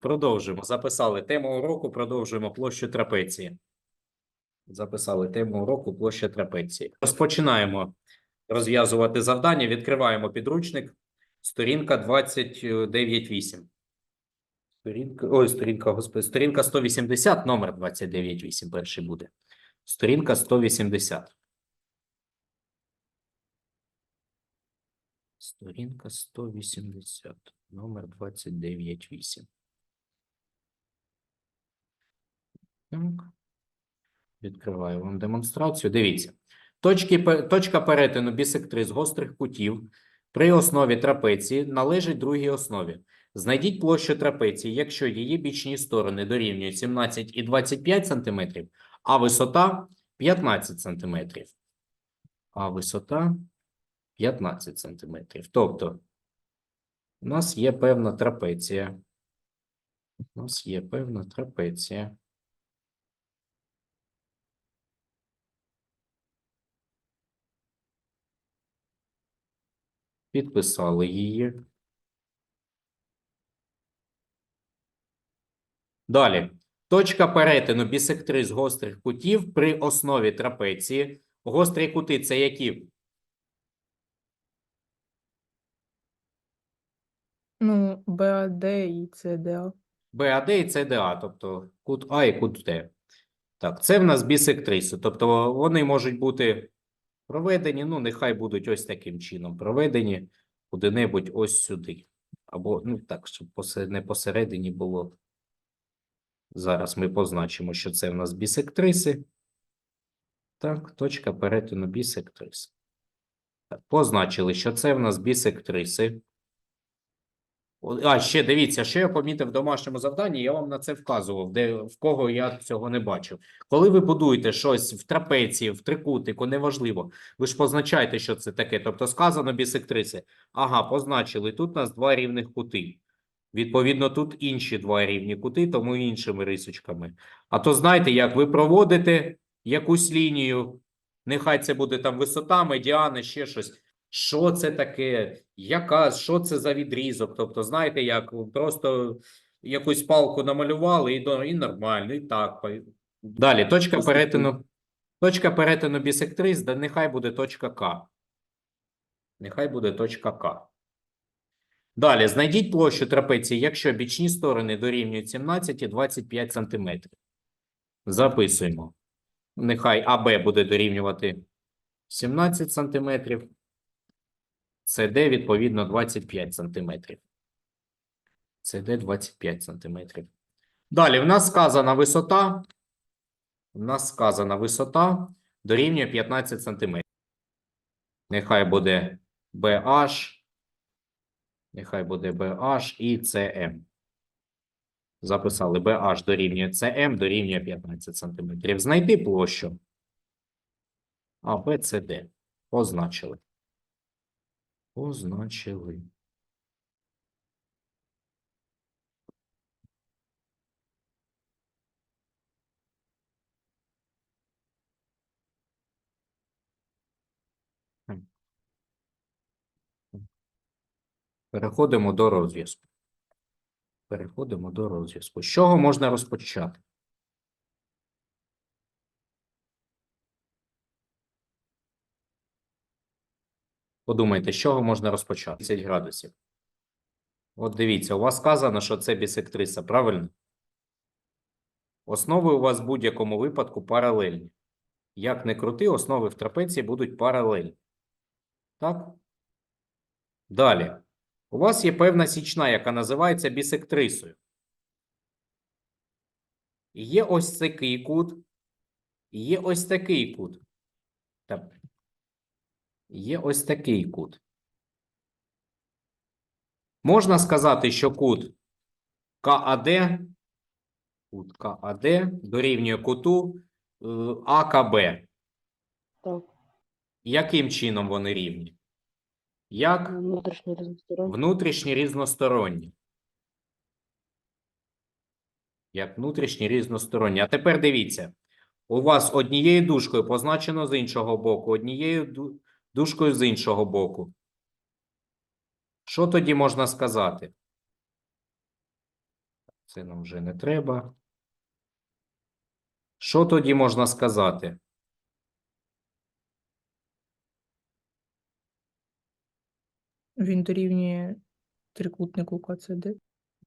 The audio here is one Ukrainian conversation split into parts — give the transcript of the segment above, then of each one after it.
Продовжуємо. Записали тему уроку, продовжуємо площу трапеції. Записали тему уроку площа трапеції. Розпочинаємо розв'язувати завдання. Відкриваємо підручник. Сторінка 29.8. Сторінка, ой, сторінка, господи, сторінка 180, номер 29.8 перший буде. Сторінка 180. Сторінка 180, номер 29.8. Так. Відкриваю вам демонстрацію. Дивіться. Точки, точка перетину бісектриз гострих кутів при основі трапеції належить другій основі. Знайдіть площу трапеції, якщо її бічні сторони дорівнюють 17 і 25 см, а висота 15 см. А висота 15 см. Тобто, у нас є певна трапеція. У нас є певна трапеція. Підписали її. Далі. Точка перетину бісектриз гострих кутів при основі трапеції. Гострі кути це які? Ну, БАД і ЦДА. БАД і ЦДА, тобто кут А і кут Д. Так, це в нас бісектриси. Тобто вони можуть бути проведені, ну, нехай будуть ось таким чином проведені куди-небудь ось сюди. Або, ну так, щоб не посередині було. Зараз ми позначимо, що це в нас бісектриси. Так, точка перетину бісектрис. Так, позначили, що це в нас бісектриси. А, ще дивіться, що я помітив в домашньому завданні, я вам на це вказував, де в кого я цього не бачив. Коли ви будуєте щось в трапеції, в трикутнику, неважливо, ви ж позначаєте, що це таке. Тобто сказано бісектриси. Ага, позначили. Тут у нас два рівних кути. Відповідно, тут інші два рівні кути, тому іншими рисочками. А то знаєте, як ви проводите якусь лінію, нехай це буде там висота, медіана, ще щось. Що це таке? Яка, що це за відрізок? Тобто, знаєте, як просто якусь палку намалювали і, і нормально, і так. Далі, точка Просто перетину. Точка перетину бісектрис, да нехай буде точка К. Нехай буде точка К. Далі, знайдіть площу трапеції, якщо бічні сторони дорівнюють 17 і 25 см. Записуємо. Нехай АБ буде дорівнювати 17 см. СД відповідно 25 см. СД 25 см. Далі, в нас сказана висота. У нас сказана висота дорівнює 15 см. Нехай буде BH. Нехай буде BH і CM. Записали BH дорівнює CM, дорівнює 15 см. Знайти площу. А, D. Позначили. Позначили. Переходимо до розв'язку. Переходимо до розв'язку. З чого можна розпочати? Подумайте, з чого можна розпочати? 30 градусів. От дивіться, у вас сказано, що це бісектриса, правильно? Основи у вас в будь-якому випадку паралельні. Як не крути, основи в трапеції будуть паралельні. Так? Далі. У вас є певна січна, яка називається бісектрисою. Є ось такий кут, і є ось такий кут. Так. Є ось такий кут. Можна сказати, що кут КАД, кут КАД дорівнює куту е, АКБ. Так, Яким чином вони рівні? Як внутрішній різносторонній. внутрішні різносторонні. Як внутрішні різносторонні. А тепер дивіться. У вас однією дужкою позначено з іншого боку, однією дужкою з іншого боку. Що тоді можна сказати? Це нам вже не треба. Що тоді можна сказати? Він дорівнює трикутнику КЦД.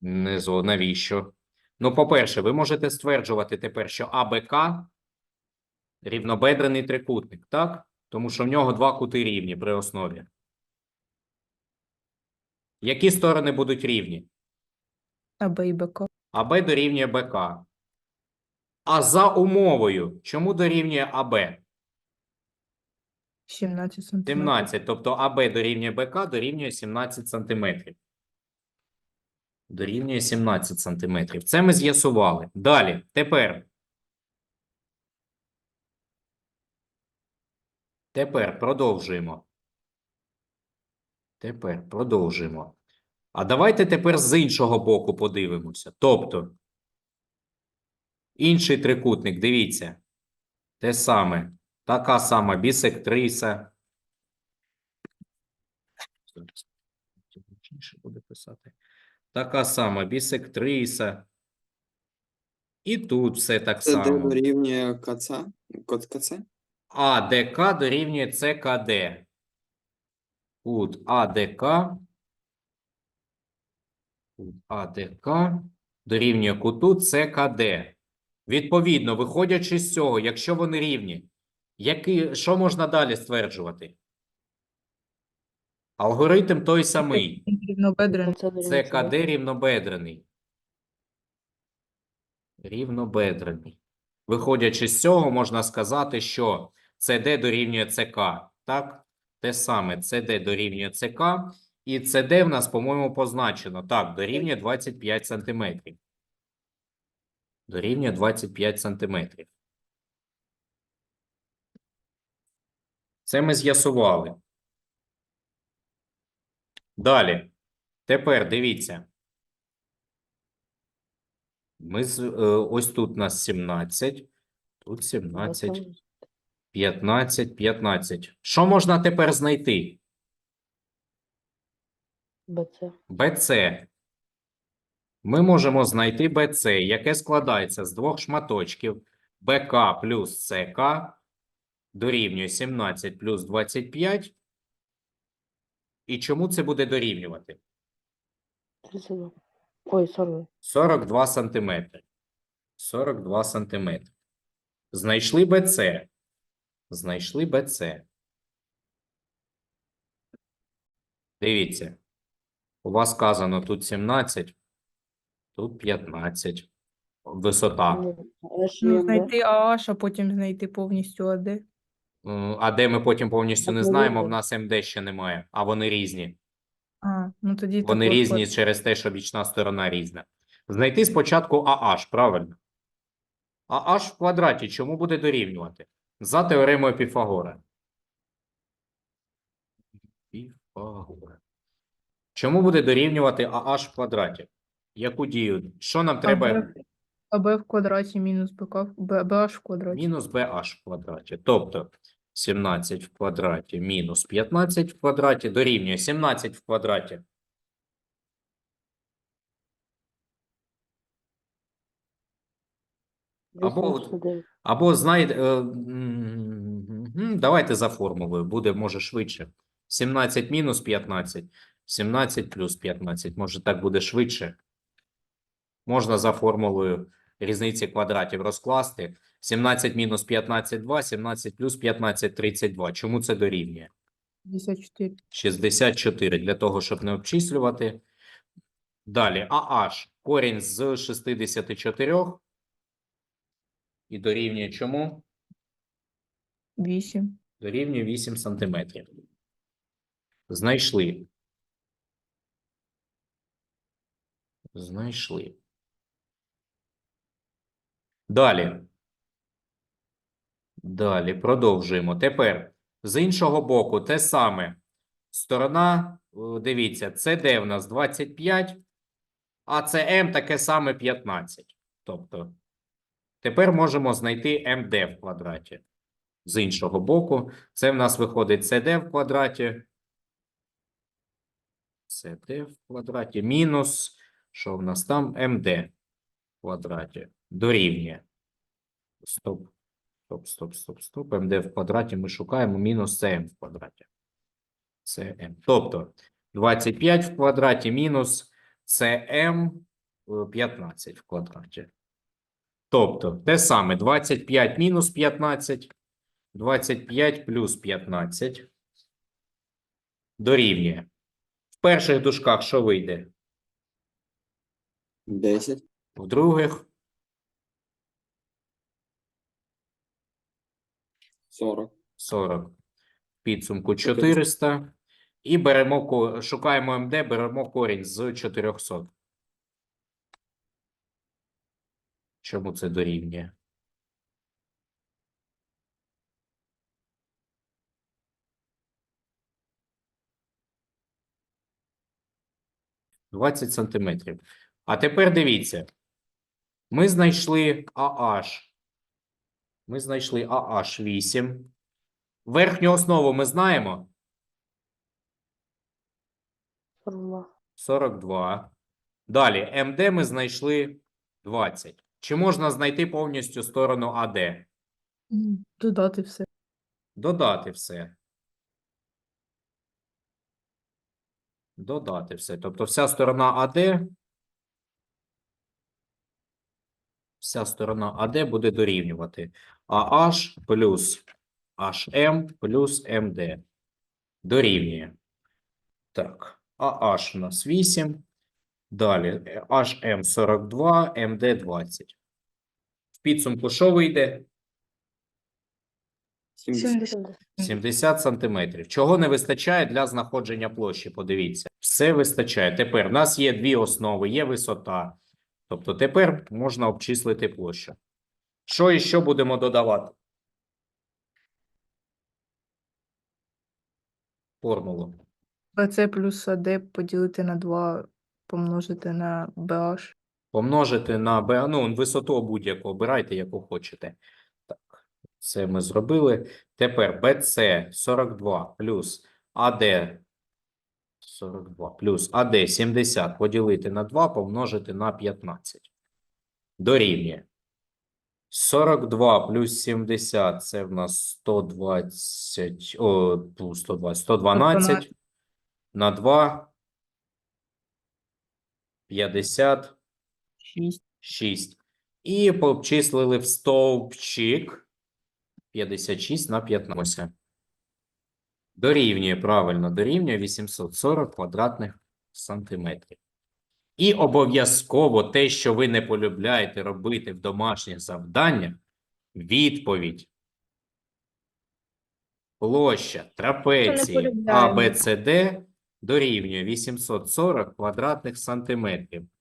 Не зо, навіщо? Ну, по-перше, ви можете стверджувати тепер, що АБК рівнобедрений трикутник, так? Тому що в нього два кути рівні при основі. Які сторони будуть рівні? АБ і БК. АБ дорівнює БК. А за умовою, чому дорівнює АБ? 17 сантиметрів. 17. Тобто АБ дорівнює БК дорівнює 17 сантиметрів. Дорівнює 17 сантиметрів. Це ми з'ясували. Далі. Тепер. Тепер продовжуємо. Тепер продовжуємо. А давайте тепер з іншого боку подивимося. Тобто, інший трикутник, дивіться. Те саме. Така сама бісектриса. Буде писати. Така сама бісектриса. І тут все так Це само. дорівнює КЦ? Код КЦ? АДК дорівнює ЦКД. Кут АДК. Кут АДК дорівнює куту ЦКД. Відповідно, виходячи з цього, якщо вони рівні, які, що можна далі стверджувати? Алгоритм той самий. Рівнобедрений. Це дорівнює Це CD. КД рівнобедрений. Рівнобедрений. Виходячи з цього, можна сказати, що CD дорівнює ЦК. Так? Те саме CD дорівнює ЦК. І CD в нас, по-моєму, позначено. Так, дорівнює 25 сантиметрів. Дорівнює 25 сантиметрів. Це ми з'ясували. Далі. Тепер дивіться. Ми з, е, ось тут у нас 17, тут 17, 15, 15. Що можна тепер знайти? БЦ. БЦ. Ми можемо знайти БЦ, яке складається з двох шматочків БК плюс ЦК дорівнює 17 плюс 25. І чому це буде дорівнювати? 32. Ой, 40. 42 сантиметри. 42 сантиметри. Знайшли БЦ. Знайшли БЦ. Дивіться. У вас сказано тут 17, тут 15. Висота. Ну, Ну, знайти АH, а потім знайти повністю АД. А де ми потім повністю не знаємо, в нас МД ще немає, а вони різні. А, ну тоді Вони також різні через те, що бічна сторона різна. Знайти спочатку AH, правильно? AH в квадраті чому буде дорівнювати? За теоремою Піфагора. Піфагора. Чому буде дорівнювати AH в квадраті? Яку дію? Що нам треба? АБ, в квадраті мінус БК, в- Б, в квадраті. Мінус BH в квадраті. Тобто 17 в квадраті мінус 15 в квадраті дорівнює 17 в квадраті. Або от- 89. Або знайде. Давайте за формулою. Буде, може, швидше. 17 мінус 15. 17 плюс 15. Може, так буде швидше. Можна за формулою різниці квадратів розкласти. 17 мінус 15 – 2, 17 плюс 15 – 32. Чому це дорівнює? 54. 64 для того, щоб не обчислювати. Далі AH корінь з 64 і дорівнює чому? 8. Дорівнює 8 сантиметрів. Знайшли. Знайшли. Далі. Далі продовжуємо. Тепер з іншого боку те саме. Сторона, о, дивіться, CD в нас 25, а CM таке саме 15. Тобто, тепер можемо знайти MD в квадраті. З іншого боку, це в нас виходить CD в квадраті. CD в квадраті мінус, що в нас там? MD. квадраті дорівнює. Стоп. Стоп, стоп, стоп, стоп. МД в квадраті ми шукаємо мінус СМ в квадраті. СМ. Тобто 25 в квадраті мінус СМ 15 в квадраті. Тобто те саме 25 мінус 15, 25 плюс 15 дорівнює. В перших дужках що вийде? 10. В других 40. 40. Підсумку 400. І беремо, ко- шукаємо МД, беремо корінь з 400. Чому це дорівнює? Двадцять сантиметрів. А тепер дивіться. Ми знайшли AH. Ми знайшли AH 8. Верхню основу ми знаємо. 42. 42. Далі МД ми знайшли 20. Чи можна знайти повністю сторону АД? Додати все. Додати все. Додати все. Тобто вся сторона АД. Вся сторона АД буде дорівнювати AH плюс HM плюс MD. Дорівнює. Так, AH у нас 8. Далі HM 42, MD 20. В підсумку що вийде? 70. 70. 70 сантиметрів. Чого не вистачає для знаходження площі? Подивіться. Все вистачає. Тепер у нас є дві основи, є висота. Тобто тепер можна обчислити площу. Що і що будемо додавати? Формулу. BC плюс AD поділити на 2, помножити на BH. Помножити на B, ну, висоту будь-яку, обирайте, яку хочете. Так, це ми зробили. Тепер BC 42 плюс AD 42 плюс AD 70 поділити на 2, помножити на 15. Дорівнює. 42 плюс 70 це в нас 120, о, плюс 120, 112 112. на 2 50 6. 6. І пообчислили в стовпчик 56 на 15. Дорівнює, правильно, дорівнює 840 квадратних сантиметрів. І обов'язково те, що ви не полюбляєте робити в домашніх завданнях, відповідь. Площа трапеції АБЦД дорівнює 840 квадратних сантиметрів.